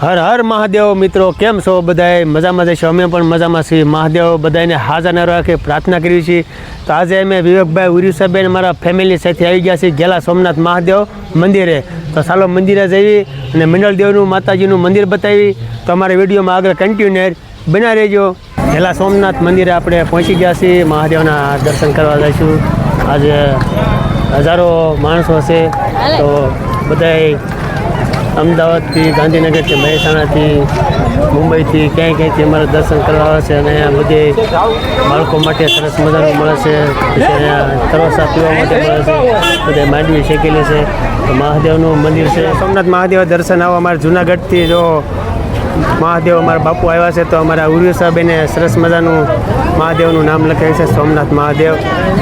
હર હર મહાદેવ મિત્રો, કેમ છો બધાએ મજામાં જઈશું. અમે પણ મજામાં છીએ. મહાદેવ બધાને હાજર ન રાખે પ્રાર્થના કરી છીએ. તો આજે અમે વિવેકભાઈ ઉર્યુસાબેન મારા ફેમિલી સાથે આવી ગયા છીએ. ગેલા સોમનાથ મહાદેવ મંદિરે. તો ચાલો મંદિરે જઈએ અને મિનલદેવનું માતાજીનું મંદિર બતાવી. તો અમારા વિડીયોમાં આગળ કન્ટિન્યુઅર બના રહેજો. ગેલા સોમનાથ મંદિરે આપણે પહોંચી ગયા છીએ. મહાદેવના દર્શન કરવા જઈશું. આજે હજારો માણસો છે તો બધાય અમદાવાદથી, ગાંધીનગરથી, મહેસાણાથી, મુંબઈથી ક્યાંય ક્યાંયથી અમારે દર્શન કરવા આવે છે અને અહીંયા બધે બાળકો માટે સરસ મજાનું મળે છે. અહીંયા તરસા પીવા માટે મળે છે. બધે માંડવી શેકેલી છે. મહાદેવનું મંદિર છે. સોમનાથ મહાદેવ દર્શન આવો, અમારે જુનાગઢથી જો મહાદેવ અમારા બાપુ આવ્યા છે તો અમારા ઉર્ય સાહેબ એને સરસ મજાનું મહાદેવનું નામ લખાવ્યું છે સોમનાથ મહાદેવ.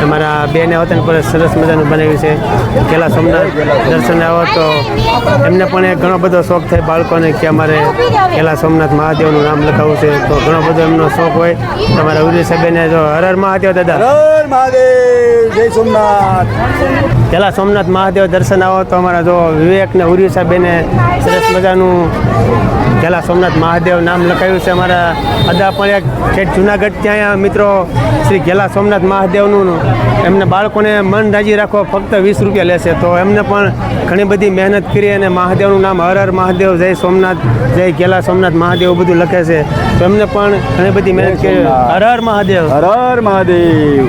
અમારા બેને વતન પર સરસ મજાનું બનાવ્યું છે. પેલા સોમનાથ દર્શન આવો તો એમને પણ ઘણો બધો શોખ થાય બાળકોને કે અમારે પેલા સોમનાથ મહાદેવનું નામ લખાવવું છે. તો ઘણો બધો એમનો શોખ હોય. તો અમારા ઉર્યુ સાહેબેને જો હર હર મહાદેવ દાદા. હર મહાદેવ જય સોમનાથ. પેલા સોમનાથ મહાદેવ દર્શન આવો તો અમારા જો વિવેક ને ઉર્યુ સાહેબને સરસ મજાનું પેલા સોમનાથ મહાદેવ નામ લખાયું છે અમારા એક ઠેઠ જુનાગઢ ત્યાં મિત્રો શ્રી ઘેલા સોમનાથ મહાદેવનું એમને બાળકોને મન રાજી રાખો, ફક્ત વીસ રૂપિયા લેશે. તો એમને પણ ઘણી બધી મહેનત કરી અને મહાદેવનું નામ હર હર મહાદેવ, જય સોમનાથ, જય ઘેલા સોમનાથ મહાદેવ બધું લખે છે. તો એમને પણ ઘણી બધી મહેનત કરી. હર હર મહાદેવ. હર હર મહાદેવ.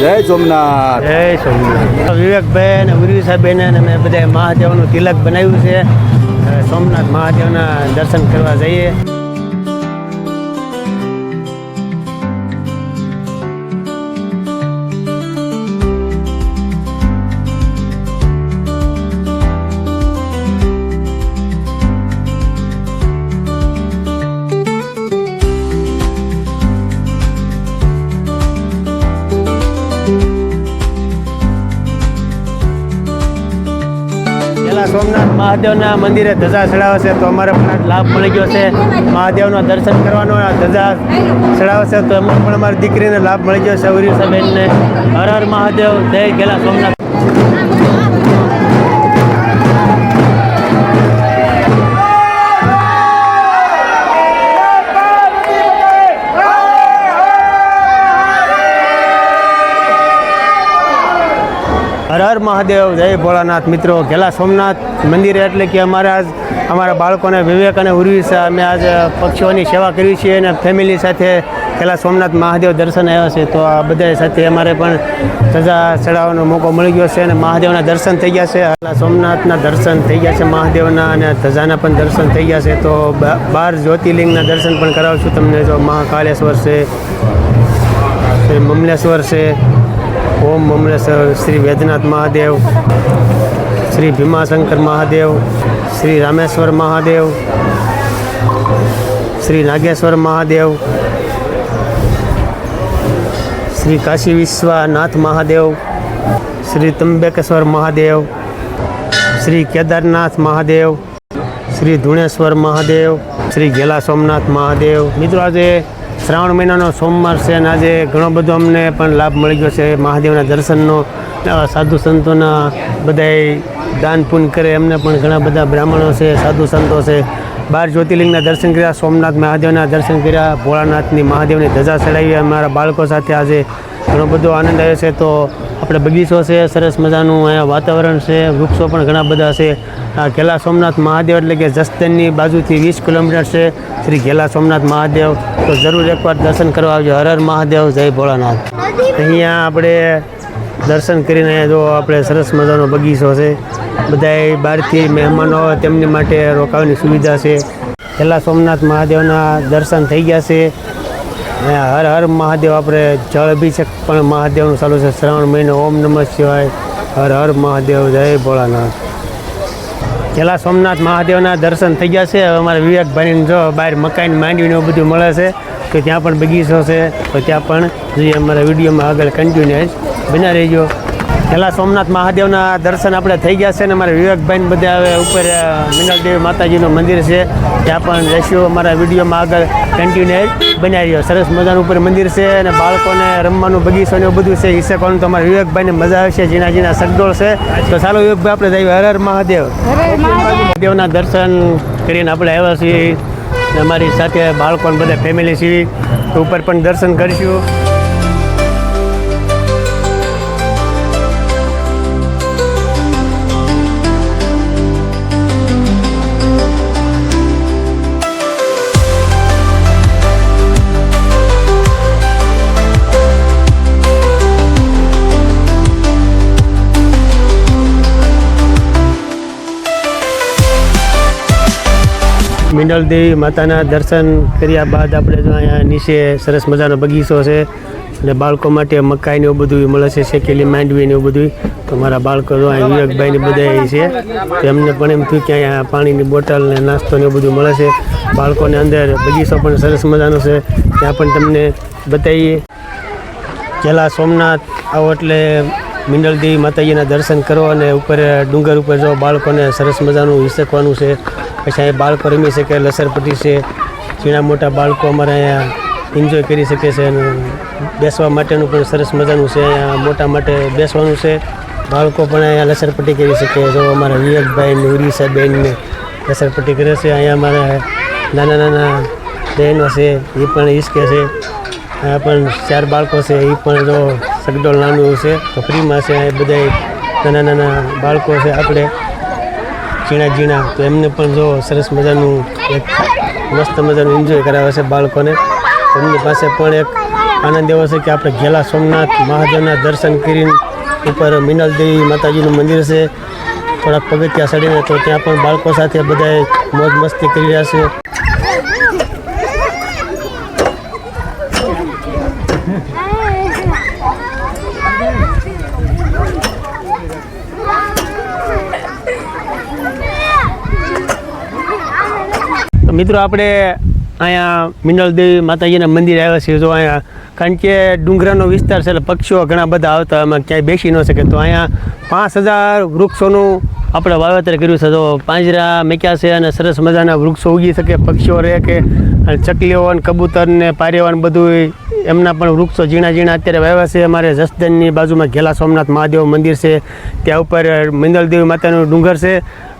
જય સોમનાથ. જય સોમનાથ. વિવેકભાઈ અને ઉર્વી સાહેબેને અને અમે બધા મહાદેવનું તિલક બનાવ્યું છે. સોમનાથ મહાદેવના દર્શન કરવા જઈએ. પેલા સોમનાથ મહાદેવના મંદિરે ધજા ચડાવે તો અમારે પણ લાભ મળી ગયો છે. મહાદેવના દર્શન કરવાનો ધજા ચડાવે છે તો એમાં પણ અમારી દીકરીને લાભ મળી ગયો છે. ઉરી સાહેબને હર હર મહાદેવ. જય ગેલા સોમનાથ. હર મહાદેવ. જય ભોળાનાથ. મિત્રો, ઘેલા સોમનાથ મંદિર એટલે કે અમારે આજ અમારા બાળકોને વિવેક અને ઉર્વી અમે આજ પક્ષીઓની સેવા કરી છીએ અને ફેમિલી સાથે ઘેલા સોમનાથ મહાદેવ દર્શન આવ્યા છે. તો આ બધા સાથે અમારે પણ ધજા ચડાવવાનો મોકો મળી ગયો છે અને મહાદેવના દર્શન થઈ ગયા છે. ઘેલા સોમનાથના દર્શન થઈ ગયા છે, મહાદેવના અને ધજાના પણ દર્શન થઈ ગયા છે. તો બાર જ્યોતિર્લિંગના દર્શન પણ કરાવશું તમને. જો મહાકાલેશ્વર છે મમલેશ્વર છે ઓમ મમલેશ્વર શ્રી વૈદ્યનાથ મહાદેવ, શ્રી ભીમાશંકર મહાદેવ, શ્રી રામેશ્વર મહાદેવ, શ્રી નાગેશ્વર મહાદેવ, શ્રી કાશી વિશ્વનાથ મહાદેવ, શ્રી ત્રંબકેશ્વર મહાદેવ, શ્રી કેદારનાથ મહાદેવ, શ્રી ધુણેશ્વર મહાદેવ, શ્રી ગેલા સોમનાથ મહાદેવ. મિત્રો, આજે શ્રાવણ મહિનાનો સોમવાર છે અને આજે ઘણો બધો અમને પણ લાભ મળી ગયો છે. મહાદેવના દર્શનનો સાધુ સંતોના બધાય દાન પૂન કરે, એમને પણ ઘણા બધા બ્રાહ્મણો છે, સાધુ સંતો છે. બાર જ્યોતિર્લિંગના દર્શન કર્યા, સોમનાથ મહાદેવના દર્શન કર્યા, ભોળાનાથની મહાદેવની ધજા ચડાવી, અમારા બાળકો સાથે આજે ઘણો બધો આનંદ આવે છે. તો આપણે બગીચો છે, સરસ મજાનું અહીંયા વાતાવરણ છે, વૃક્ષો પણ ઘણા બધા છે. આ ઘેલા સોમનાથ મહાદેવ એટલે કે જસદનની બાજુથી વીસ કિલોમીટર છે શ્રી ઘેલા સોમનાથ મહાદેવ. તો જરૂર એકવાર દર્શન કરવા આવજો. હર હર મહાદેવ, જય ભોળાનાથ. અહીંયા આપણે દર્શન કરીને જો આપણે સરસ મજાનો બગીચો છે. બધાય બહારથી મહેમાનો તેમની માટે રોકાવાની સુવિધા છે. ઘેલા સોમનાથ મહાદેવના દર્શન થઈ ગયા છે. અને હર હર મહાદેવ, આપણે જળ અભિષેક પણ મહાદેવનું ચાલુ છે, શ્રાવણ મહિનો, ઓમ નમઃ શિવાય. હર હર મહાદેવ, જય ભોળાનાથ. છેલ્લા સોમનાથ મહાદેવના દર્શન થઈ ગયા છે. હવે અમારા વિવેકભાઈને જો બહાર મકાઈને માંડવીને એવું બધું મળે છે, તો ત્યાં પણ બગીચો છે. તો ત્યાં પણ જોઈએ, અમારા વિડીયોમાં આગળ કન્ટિન્યુઅસ બના રહેજો. પેલા સોમનાથ મહાદેવના દર્શન આપણે થઈ ગયા છે ને અમારા વિવેકભાઈને બધા હવે ઉપર મિનલદેવી માતાજીનું મંદિર છે. ત્યાં પણ રેશિયો અમારા વિડીયોમાં આગળ કન્ટિન્યુ બનાવી રહ્યો. સરસ મજાનું ઉપર મંદિર છે અને બાળકોને રમવાનું બગીચો ને બધું છે. હિસ્સે કોણ? તો અમારા વિવેકભાઈને મજા આવશે જીના જીના સગડોળ છે. તો ચાલો વિવેકભાઈ, આપણે જઈએ. હર હર મહાદેવ. મહાદેવના દર્શન કરીને આપણે આવ્યા છીએ. અને અમારી સાથે બાળકોને બધા ફેમિલી છીએ ઉપર પણ દર્શન કરીશું. મિનલદેવી માતાના દર્શન કર્યા બાદ આપણે જો અહીંયા નીચે સરસ મજાનો બગીચો છે અને બાળકો માટે મકાઈ ને એવું બધું મળે છે, શેકેલી માંડવી ને એવું બધું તો મારા બાળકો જો અહીં વિવેકભાઈને બધા છે. તો એમને પણ એમ થયું કે અહીંયા પાણીની બોટલ ને નાસ્તો ને એવું બધું મળે છે. બાળકોને અંદર બગીચો પણ સરસ મજાનો છે. ત્યાં પણ તમને બતાવીએ. પહેલાં સોમનાથ આવો એટલે મિનલદેવી માતાજીના દર્શન કરો અને ઉપર ડુંગર ઉપર જો બાળકોને સરસ મજાનું વિસકવાનું છે. પછી અહીંયા બાળકો રમી શકે લસરપટ્ટી છે. ઝીણા મોટા બાળકો અમારે અહીંયા એન્જોય કરી શકે છે અને બેસવા માટેનું પણ સરસ મજાનું છે. અહીંયા મોટા માટે બેસવાનું છે. બાળકો પણ અહીંયા લસરપટ્ટી કરી શકે. જો અમારા વિવેકભાઈ ને ઉરીસાબેન ને લસરપટ્ટી કરે છે. અહીંયા અમારા નાના નાના બહેનો છે, એ પણ ઈસકે છે. આ પણ ચાર બાળકો છે, એ પણ જો સગડોળ નાનું છે, તો ફ્રીમાં છે, એ બધા નાના નાના બાળકો છે આપણે, ઝીણા ઝીણા. તો એમને પણ જો સરસ મજાનું એક મસ્ત મજાનું એન્જોય કરાવે છે બાળકોને. એમની પાસે પણ એક આનંદ એવો છે કે આપણે ઘેલા સોમનાથ મહાદેવના દર્શન કરીને ઉપર મિનલ દેવી માતાજીનું મંદિર છે. થોડાક પગથિયા ચડીને તો ત્યાં પણ બાળકો સાથે બધાએ મોજ મસ્તી કરી રહ્યા છે. મિત્રો, આપણે અહીંયા મિનલદેવી માતાજીના મંદિર આવ્યા છીએ. જો અહીંયા, કારણ કે ડુંગરાનો વિસ્તાર છે એટલે પક્ષીઓ ઘણા બધા આવતા, એમાં ક્યાંય બેસી ન શકે. તો અહીંયા પાંચ હજાર વૃક્ષોનું આપણે વાવેતર કર્યું છે. તો પાંજરા મેક્યા છે અને સરસ મજાના વૃક્ષો ઉગી શકે, પક્ષીઓ રહે કે ચકલીઓ અને કબૂતર ને પારેવા ને બધું એમના પણ વૃક્ષો ઝીણા ઝીણા અત્યારે વાવ્યા છે. અમારે જસદનની બાજુમાં ઘેલા સોમનાથ મહાદેવ મંદિર છે. ત્યાં ઉપર મિનલદેવી માતાનું ડુંગર છે.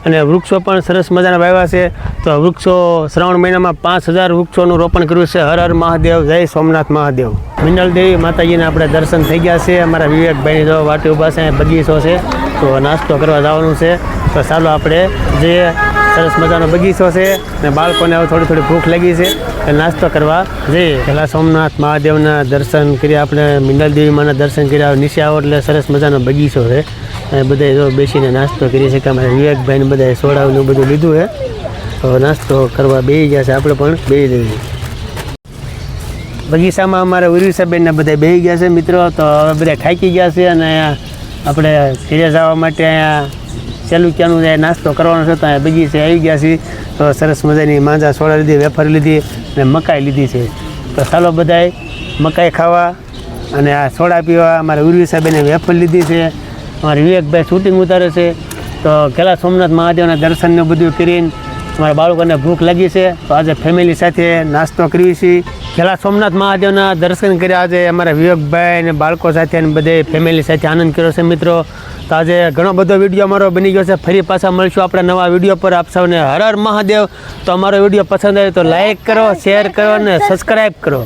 અને વૃક્ષો પણ સરસ મજાના વાવ્યા છે. તો વૃક્ષો શ્રાવણ મહિનામાં પાંચ હજાર વૃક્ષોનું રોપણ કર્યું છે. હર હર મહાદેવ, જય સોમનાથ મહાદેવ. મિનલદેવી માતાજીના આપણે દર્શન થઈ ગયા છે. અમારા વિવેકભાઈની જો વાટી ઊભા છે બગીચો છે. તો નાસ્તો કરવા જવાનું છે. તો ચાલો આપણે જે સરસ મજાનો બગીચો છે ને બાળકોને હવે થોડી થોડી ભૂખ લાગી છે નાસ્તો કરવા જઈએ. પહેલાં સોમનાથ મહાદેવના દર્શન કર્યા આપણે મિનલદેવી માના દર્શન કર્યા. નીચે આવો એટલે સરસ મજાનો બગીચો છે. અને બધા બેસીને નાસ્તો કરી શકે અમારે વિવેકભાઈને બધાએ સોડાનું બધું લીધું છે. તો નાસ્તો કરવા બેસી ગયા છે આપણે પણ બેસી જઈએ બગીચામાં અમારે ઉર્વિસાબેનને બધા બેસી ગયા છે મિત્રો, તો હવે બધા થાકી ગયા છે અને આપણે ઘરે જવા માટે અહીંયા સેલુક્યાનું જે નાસ્તો કરવાનો છે, તો અહીંયા બગીચે આવી ગયા છીએ. તો સરસ મજાની માંજા સોડા લીધી, વેફર લીધી અને મકાઈ લીધી છે. તો ચાલો બધાએ મકાઈ ખાવા અને આ સોડા પીવા. અમારે ઉર્વિસાબેને વેફર લીધી છે. વિવેકભાઈ શૂટિંગ ઉતારે છે. તો કેલા સોમનાથ મહાદેવના દર્શનને બધું કરીને અમારા બાળકોને ભૂખ લાગી છે. તો આજે ફેમિલી સાથે નાસ્તો કરીએ છીએ. પેલા સોમનાથ મહાદેવના દર્શન કર્યા આજે અમારા વિવેકભાઈ અને બાળકો સાથે અને બધે ફેમિલી સાથે આનંદ કર્યો છે મિત્રો. તો આજે ઘણો બધો વીડિયો અમારો બની ગયો છે. ફરી પાછા મળશું આપણે નવા વીડિયો પર. આપ સૌને હર હર મહાદેવ. તો અમારો વીડિયો પસંદ આવે તો લાઇક કરો શેર કરો અને સબસ્ક્રાઈબ કરો.